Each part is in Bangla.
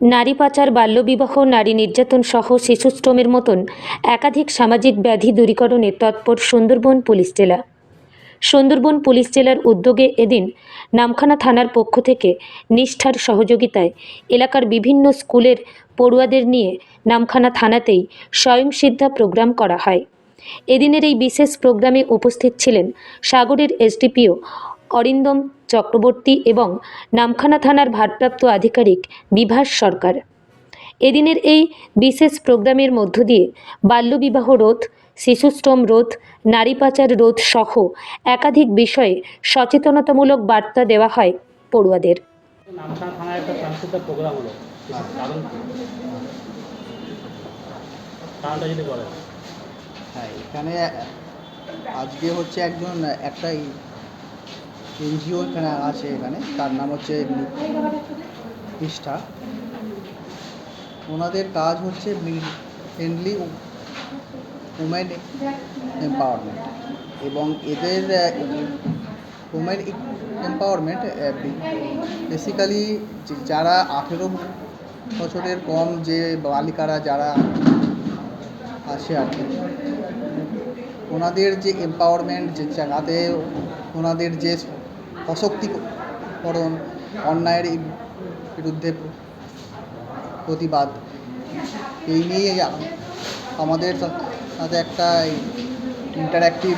নারী পাচার, বাল্যবিবাহ, নারী নির্যাতন সহ শিশুশ্রমের মতন একাধিক সামাজিক ব্যাধি দূরীকরণে তৎপর সুন্দরবন পুলিশ জেলা। সুন্দরবন পুলিশ জেলার উদ্যোগে এদিন নামখানা থানার পক্ষ থেকে নিষ্ঠার সহযোগিতায় এলাকার বিভিন্ন স্কুলের পড়ুয়াদের নিয়ে নামখানা থানাতেই স্বয়ংসিদ্ধা প্রোগ্রাম করা হয়। এদিনের এই বিশেষ প্রোগ্রামে উপস্থিত ছিলেন সাগরের এসডিপিও অরিন্দম চক্রবর্তী এবং নামখানা থানার ভারপ্রাপ্ত আধিকারিক বিভাস সরকার। এদিনের এই বিশেষ প্রোগ্রামের মধ্য দিয়ে বাল্যবিবাহ রোধ শিশুশ্রম রোধ নারী পাচার রোধ সহ একাধিক বিষয়ে সচেতনতামূলক বার্তা দেওয়া হয় পড়ুয়াদের। নামখানা থানায় একটা সাংস্কৃতিক প্রোগ্রাম হলো। কারণ কি? কারণটা যদি বলেন। হ্যাঁ এখানে আজকে হচ্ছে একজন একটা এনজিও এখানে আছে এখানে। তার নাম হচ্ছে নিষ্ঠা ওনাদের কাজ হচ্ছে মেনলি উমেন এম্পাওয়ারমেন্ট এবং এদের উমেন এম্পাওয়ারমেন্ট বেসিক্যালি যারা আঠেরো বছরের কম যে বালিকারা যারা আসে আর কি, ওনাদের যে এম্পাওয়ারমেন্ট যে জায়গাতে ওনাদের যে সশক্তিকরণ অন্যায়ের বিরুদ্ধে প্রতিবাদ। এই নিয়ে আমাদের সাথে একটা ইন্টারঅ্যাক্টিভ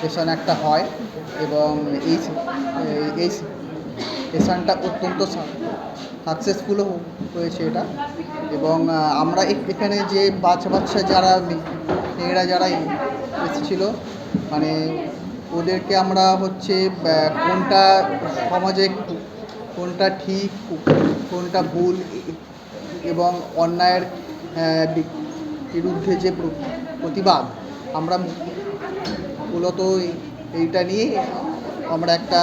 সেশন একটা হয় এবং এই এই সেশনটা অত্যন্ত সাকসেসফুলও হয়েছে এটা এবং আমরা এখানে যে বাচ্চা বাচ্চা যারা মেয়েরা যারা এসেছিল মানে ওদেরকে আমরা হচ্ছে কোনটা সমাজে কোনটা ঠিক, কোনটা ভুল এবং অন্যায়ের বিরুদ্ধে যে প্রতিবাদ, আমরা মূলত এইটা নিয়ে আমরা একটা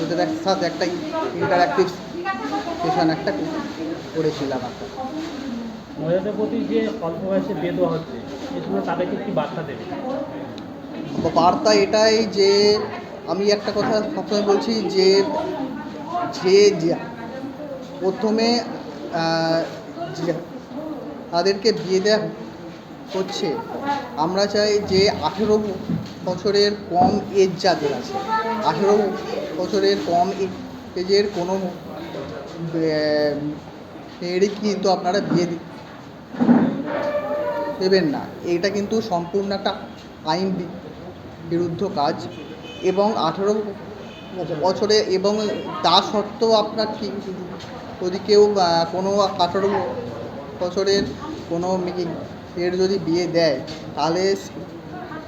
ওদের সাথে একটা ইন্টারাক্টিভ সেশন একটা করেছিলাম একটা মহিলাদের প্রতি যে অল্প বয়সে বিয়ে দেওয়া হচ্ছে, এ সময় তাদেরকে কি বার্তা দেবে বার্তা এটাই যে আমি একটা কথা সবসময় বলছি যে যে প্রথমে তাদেরকে বিয়ে দেওয়া হচ্ছে, আমরা চাই যে আঠেরো বছরের কম এজ যাদের আছে, আঠেরো বছরের কম এজের কোনো মেয়েরই কিন্তু আপনারা বিয়ে দেবেন না। এটা কিন্তু সম্পূর্ণ একটা আইন বিরুদ্ধ কাজ এবং আঠেরো বছরে এবং তা সত্ত্বেও আপনার কি যদি কেউ কোনো আঠেরো বছরের কোনো মেয়ে- মেয়ের যদি বিয়ে দেয়, তাহলে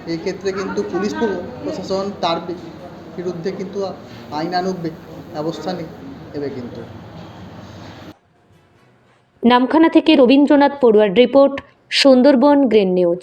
এক্ষেত্রে কিন্তু পুলিশ প্রশাসন তার বিরুদ্ধে কিন্তু আইনানুগ ব্যবস্থা নেবে কিন্তু। নামখানা থেকে Rabindranath পড়ুয়ার report, Sundarban green news.